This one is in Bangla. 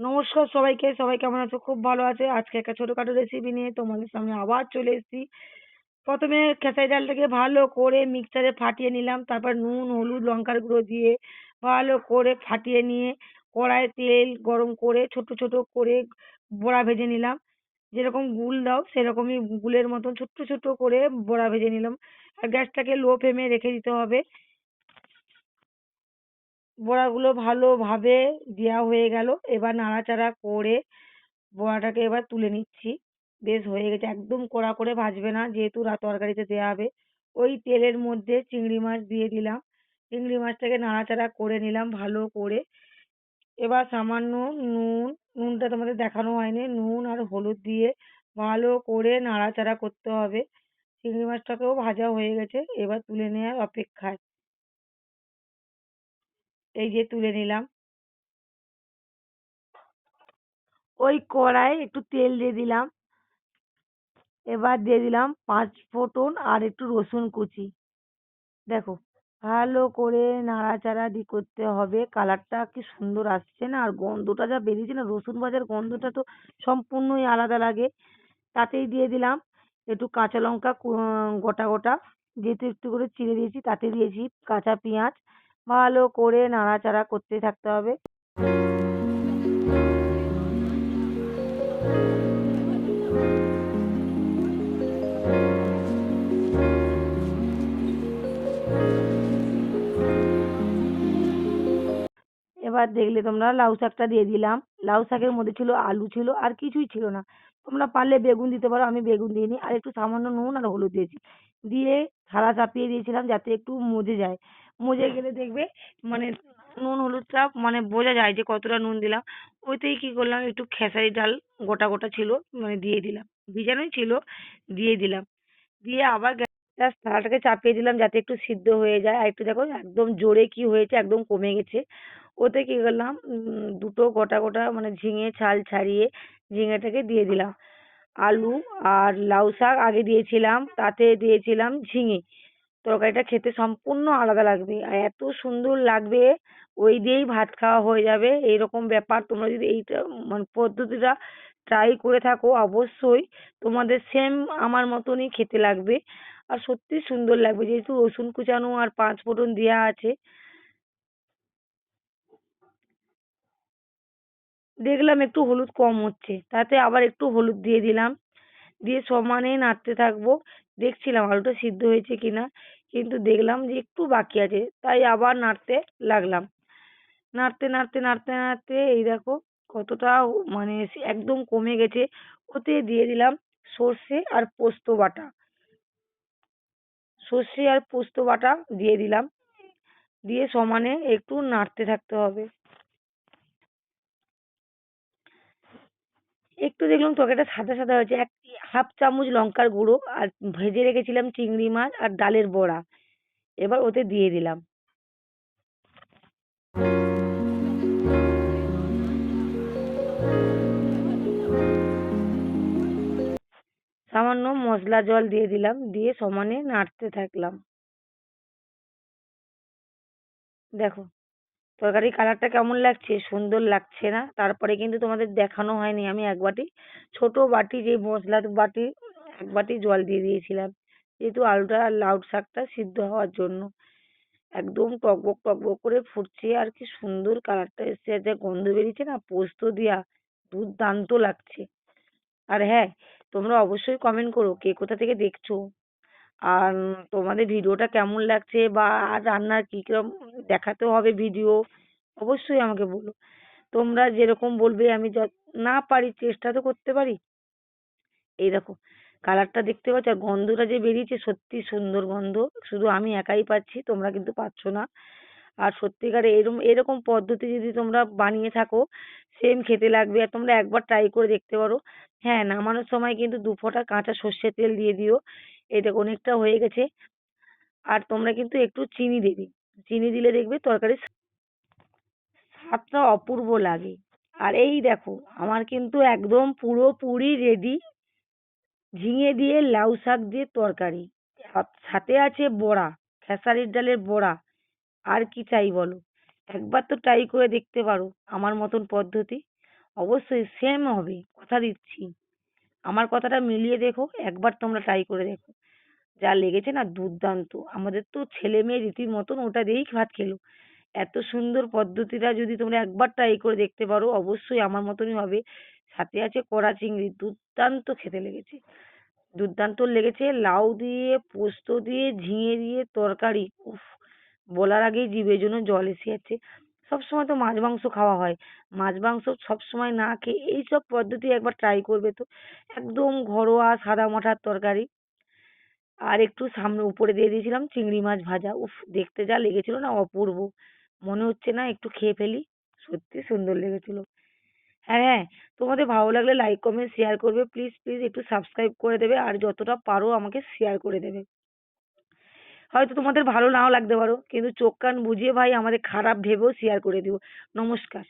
নমস্কার সবাইকে, সবাই কেমন আছো? খুব ভালো আছে। আজকে একটা ছোটোখাটো রেসিপি নিয়ে তোমাদের সামনে আবার চলে এসেছি। প্রথমে খেসারি ডালটাকে ভালো করে মিক্সারে ফাটিয়ে নিলাম। তারপর নুন, হলুদ, লঙ্কার গুঁড়ো দিয়ে ভালো করে ফাটিয়ে নিয়ে কড়াইয়ে তেল গরম করে ছোট ছোট করে বড়া ভেজে নিলাম। যেরকম গুল দাও, সেরকমই গুলের মতন ছোট্ট ছোট্ট করে বড়া ভেজে নিলাম। আর গ্যাসটাকে লো ফ্লেমে রেখে দিতে হবে। বড়াগুলো ভালোভাবে দেওয়া হয়ে গেল। এবার নাড়াচাড়া করে বড়াটাকে এবার তুলে নিচ্ছি। বেশ হয়ে গেছে। একদম কড়া করে ভাজবে না, যেহেতু তরকারিতে দেওয়া হবে। ওই তেলের মধ্যে চিংড়ি মাছ দিয়ে দিলাম। চিংড়ি মাছটাকে নাড়াচাড়া করে নিলাম ভালো করে। এবার সামান্য নুন, নুনটা তোমাদের দেখানো হয়নি। নুন আর হলুদ দিয়ে ভালো করে নাড়াচাড়া করতে হবে। চিংড়ি মাছটাকেও ভাজা হয়ে গেছে। এবার তুলে নেওয়ার অপেক্ষায়। এই যে তুলে নিলাম। ওই কড়াই একটু তেল দিয়ে দিলাম। এবার দিয়ে দিলাম পাঁচ ফোড়ন আর একটু রসুন কুচি। দেখো, ভালো করে নাড়াচাড়া দি করতে হবে। কালারটা কি সুন্দর আসছে না? আর গন্ধটা যা বেরিয়েছে না, রসুন ভাজার গন্ধটা তো সম্পূর্ণই আলাদা লাগে। তাতেই দিয়ে দিলাম একটু কাঁচা লঙ্কা গোটা গোটা। যেহেতু একটু করে চিড়ে দিয়েছি, তাতে দিয়েছি কাঁচা পেঁয়াজ। ভালো করে নাড়াচাড়া করতে থাকতে হবে। এবার দেখলে তোমরা লাউ শাকটা দিয়ে দিলাম। লাউ শাকের মধ্যে ছিল আলু ছিল, আর কিছুই ছিল না। তোমরা পারলে বেগুন দিতে পারো, আমি বেগুন দিইনি। আর একটু সামান্য নুন আর হলুদ দিয়েছি। দিয়ে থালা চাপিয়ে দিয়েছিলাম যাতে একটু মজে যায়। মজে গেলে দেখবে মানে নুন, হলুদ হলুদটা মানে বোঝা যায় যে কতটা নুন দিলাম। ওইতেই কী করলাম, একটু খেসারি ডাল গোটা গোটা ছিল মানে দিয়ে দিলাম। ভিজানোই ছিল, দিয়ে দিলাম। দিয়ে আবার জাস্ট থালাটাকে চাপিয়ে দিলাম যাতে একটু সিদ্ধ হয়ে যায়। আর একটু দেখো একদম জোরে কি হয়েছে, একদম কমে গেছে। ওতে কী করলাম দুটো গোটা গোটা মানে ঝিঙে ছাল ছাড়িয়ে ঝিঙেটাকে দিয়ে দিলাম। আলু আর লাউ শাক আগে দিয়েছিলাম, তাতে দিয়েছিলাম ঝিঙে। তরকারিটা খেতে সম্পূর্ণ আলাদা লাগবে। আর এত সুন্দর লাগবে, ওই দিয়েই ভাত খাওয়া হয়ে যাবে। এইরকম ব্যাপার, তোমরা যদি এইটা মানে পদ্ধতিটা ট্রাই করে থাকো, অবশ্যই তোমাদের সেম আমার মতনই খেতে লাগবে। আর সত্যি সুন্দর লাগবে, যেহেতু রসুন কুচানো আর পাঁচ ফোড়ন দেওয়া আছে। দেখলাম একটু হলুদ কম হচ্ছে, তাতে আবার একটু হলুদ দিয়ে দিলাম। দিয়ে সমানে নাড়তে থাকব। দেখছিলাম আলুটা সিদ্ধ হয়েছে কিনা, কিন্তু দেখলাম যে একটু বাকি আছে, তাই আবার নাড়তে লাগলাম। নাড়তে নাড়তে নাড়তে নাড়তে এই দেখো কতটা মানে একদম কমে গেছে। ওতে দিয়ে দিলাম সর্ষে আর পোস্ত বাটা। সর্ষে আর পোস্ত বাটা দিয়ে দিলাম। দিয়ে সমানে একটু নাড়তে থাকতে হবে। একটু দেখলাম তরকারিটা সাদা সাদা হয়েছে। এক হাফ চামচ লঙ্কার গুঁড়ো আর ভেজে রেখেছিলাম চিংড়ি মাছ আর ডালের বড়া। এবার ওতে দিয়ে দিলাম। সামান্য মশলা জল দিয়ে দিলাম, দিয়ে সমানে নাড়তে থাকলাম। দেখো। তরকারির কালারটা কেমন লাগছে? সুন্দর লাগছে না? তারপরে কিন্তু তোমাদের দেখানো হয়নি আমি এক বাটি। ছোটো বাটি, যে মশলার বাটি, এক বাটি জল দিয়ে দিয়েছিলাম। যেহেতু আলুটা আর লাউ শাকটা সিদ্ধ হওয়ার জন্য। একদম টকবক টকবক করে ফুটছে আর কি সুন্দর কালারটা এসছে। যা গন্ধ বেরিয়েছে না? পোস্ত দেওয়া দুর্দান্ত লাগছে। আর হ্যাঁ তোমরা অবশ্যই কমেন্ট করো, কে কোথা থেকে দেখছ? আর তোমাদের ভিডিওটা কেমন লাগছে বা আর রান্নার কী কীরকম দেখাতে হবে ভিডিও, অবশ্যই আমাকে বলো। তোমরা যেরকম বলবে আমি যত, না পারি চেষ্টা তো করতে পারি। এই দেখো কালারটা দেখতে পাচ্ছ আর গন্ধটা যে বেরিয়েছে সত্যি সুন্দর গন্ধ। শুধু আমি একাই পাচ্ছি, তোমরা কিন্তু পাচ্ছ না। আর সত্যিকারে এরম, এরকম পদ্ধতি যদি তোমরা বানিয়ে থাকো সেম খেতে লাগবে। আর তোমরা একবার ট্রাই করে দেখতে পারো। হ্যাঁ নামানোর সময় কিন্তু দু ফোঁটা কাঁচা সর্ষের তেল দিয়ে দিও। এই দেখো অনেকটা হয়ে গেছে। আর তোমরা কিন্তু একটু চিনি দেবে। চিনি দিলে দেখবে তরকারির স্বাদটা অপূর্ব লাগে। আর এই দেখো, আমার কিন্তু একদম পুরোপুরি রেডি ঝিঙে দিয়ে লাউ শাক দিয়ে তরকারি। সাথে আছে বড়া, খেসারির ডালের বড়া। আর কি চাই বলো? একবার তো ট্রাই করে দেখতে পারো আমার মতন পদ্ধতি। অবশ্যই সেম হবে, কথা দিচ্ছি। আমার কথাটা মিলিয়ে দেখো, একবার তোমরা ট্রাই করে দেখো। যা লেগেছে না দুর্দান্ত। আমাদের তো ছেলে মেয়ে রীতিমতন ওটা দিয়েই ভাত খেলো। এত সুন্দর পদ্ধতিটা যদি তোমরা একবার ট্রাই করে দেখতে পারো, অবশ্যই আমার মতনই হবে। সাথে আছে কড়া চিংড়ি, দুর্দান্ত খেতে লেগেছে। দুর্দান্ত লেগেছে লাউ দিয়ে, পোস্ত দিয়ে, ঝিঙে দিয়ে তরকারি। উফ, বলার আগেই জিভে জন্য জল এসে যাচ্ছে। সবসময় তো মাছ মাংস খাওয়া হয়। মাছ মাংস সবসময় না খেয়ে এইসব পদ্ধতি একবার ট্রাই করবে তো। একদম ঘরোয়া সাদা মাঠার তরকারি। আর একটু সামনে উপরে দিয়ে দিয়েছিলাম চিংড়ি মাছ ভাজা। উফ, দেখতে যা লেগেছিল না অপূর্ব। মনে হচ্ছে না একটু খেয়ে ফেলি। সত্যি সুন্দর লেগেছিল। হ্যাঁ হ্যাঁ তোমাদের ভালো লাগলে লাইক কমেন্ট শেয়ার করবে। প্লিজ প্লিজ একটু সাবস্ক্রাইব করে দেবে আর যতটা পারো আমাকে শেয়ার করে দেবে। হয়তো তোমাদের ভালো নাও লাগতে পারো, কিন্তু চোখ কান বুঝিয়ে ভাই আমাদের খারাপ ভেবেও শেয়ার করে দিও। নমস্কার।